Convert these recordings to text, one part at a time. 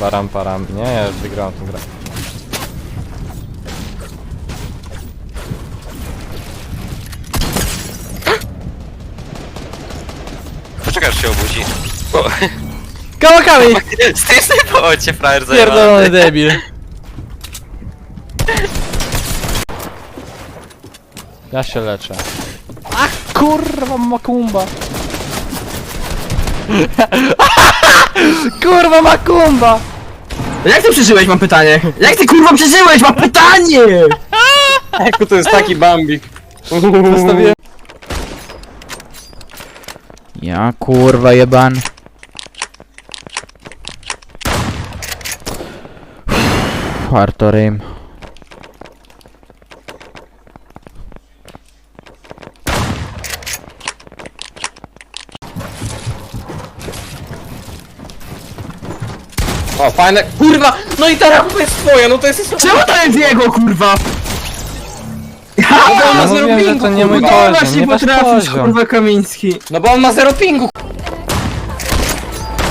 Param, param. Nie, ja już wygrałem tę grę. Poczekaj, aż się obudzi. Bo... Kałakami! Z tej snajpował cię frajer Pierdolony debil. Ja się leczę. Ach, kurwa makumba. kurwa makumba! Jak ty przeżyłeś, mam pytanie? Jak ty kurwa przeżyłeś, mam pytanie! Eku to jest taki bambik. Zostawiłem. Ja kurwa jeban. Artorym. O, fajne. Kurwa! No i ta rampa jest twoja, no to jest... Czemu to jest jego kurwa? No bo on ma No zero mówiłem, że pingu, to nie mój kurwa. No poziom, właśnie nie wasz potrafisz poziom. kurwa Kamiński. No bo on ma zero pingu.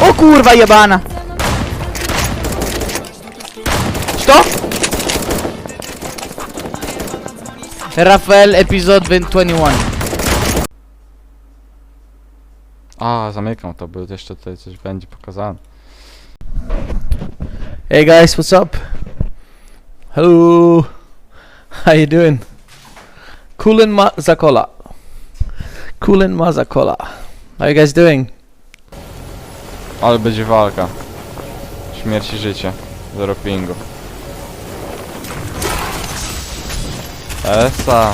O kurwa jebana! Stop! Rafael, epizod 21. A, zamykam to, bo jeszcze tutaj coś będzie pokazane. Hey guys, what's up? Hello. How you doing? Kulin ma Zakola. Kulin ma Zakola. How you guys doing? Ale będzie walka. Śmierć i życie. Zero pingu. Esa.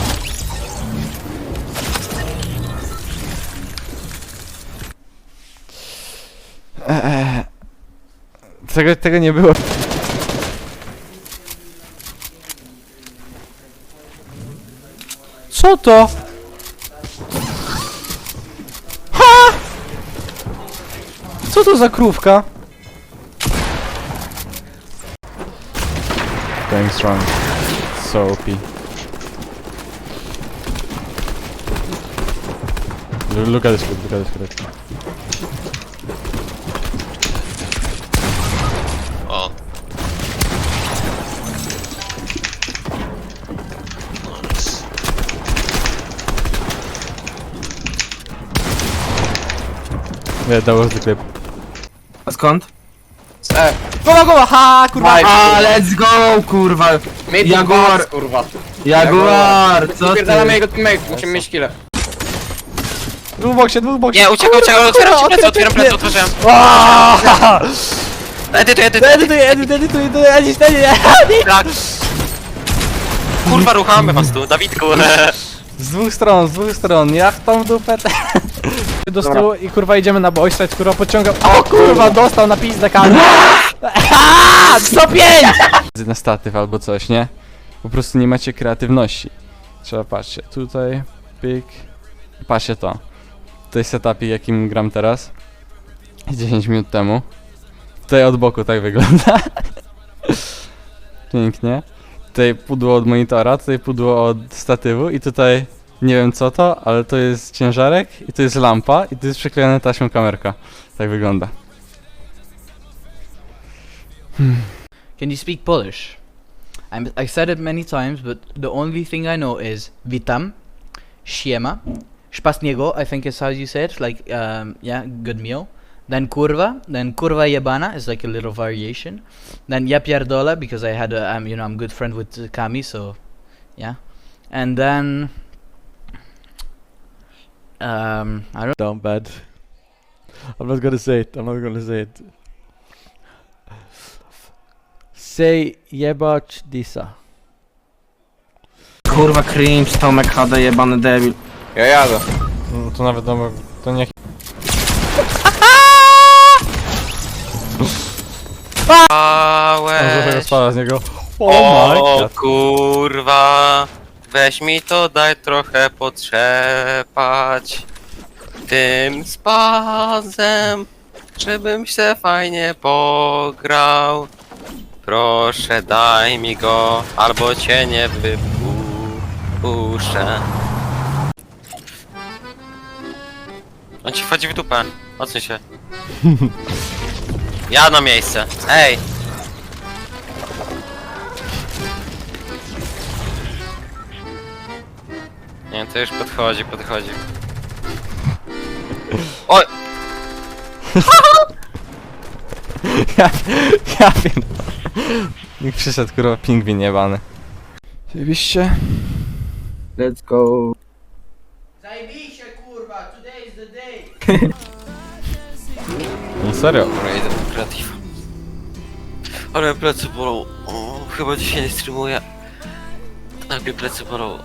Tego, tego nie było. Co to? Ha! Co to za krówka? Going strong. So OP. Look at this look at this O. That was the clip. A skąd? E, Głowa, głowa, ha, kurwa! Nice. A, let's go kurwa! mid Jaguar. box, kurwa. Jaguar, co ty? Wypierdalamy jego teammate, musimy mieć killę. Dwóch boksie, dwóch boksie. Nie, uciekaj, uciekaj, otwieram ci plecy, otwieram plecy, otworzyłem. Edytuj, edytuj, Edytuj, edytuj, edytuj, edytuj, edytuj, tak. Kurwa, ruchamy was tu, Dawidku. Z dwóch stron, z dwóch stron, ja w tą dupę te... Do stół i kurwa idziemy na boyside, kurwa pociągam... O kurwa, dostał na pizdę kamień! 105! Na statyw albo coś, nie? Po prostu nie macie kreatywności. Trzeba, patrzcie, tutaj, pyk... Patrzcie to. To jest setupie, jakim gram teraz. 10 minut temu. Tutaj od boku tak wygląda. Pięknie. Tutaj pudło od monitora, tutaj pudło od statywu i tutaj nie wiem co to, ale to jest ciężarek i to jest lampa i to jest przyklejone taśmą kamerka. Tak wygląda. Can you speak Polish? I'm, I said it many times, but the only thing I know is witam, siema, szpasniego, I think is how you say it, like, um, yeah, good meal. Then kurwa, then kurwa jebana is like a little variation. Then ja pierdolę, because I had a, um, you know, I'm good friend with uh, Kami, so, yeah. And then, um, I don't Down bad. I'm not gonna say it. I'm not gonna say it. Say jebać disa. Kurwa cringe, Tomek HD, jebany debil. Ja jadę. No to nawet no, to niech. Pałeś. Trochę spada z niego. Oh my O god. kurwa, weź mi to, daj trochę potrzepać tym spazem, żebym się fajnie pograł. Proszę daj mi go, albo cię nie wypuszczę. On ci wchodzi w dupę, odsuń się. Ja na miejsce. Ej! Nie, to już podchodzi, podchodzi. Oj! Ja, ja wiem. Nikt przyszedł, kurwa, pingwin jebany. Oczywiście. Let's go. Zajebiście kurwa, today is the day. Serio. Dobra, idę po kreatyw. Ale plecy bolą. O, chyba dzisiaj nie streamuję. Tak mnie plecy bolą.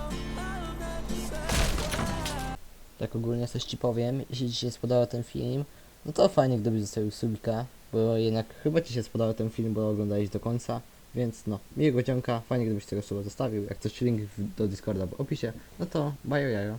Tak ogólnie coś ci powiem, jeśli ci się spodobał ten film, no to fajnie gdybyś zostawił subika, bo jednak chyba ci się spodobał ten film, bo oglądałeś do końca, więc no, miłego dzionka, fajnie gdybyś tego suba zostawił, jak coś link w- do Discorda w opisie, no to bajo jajo.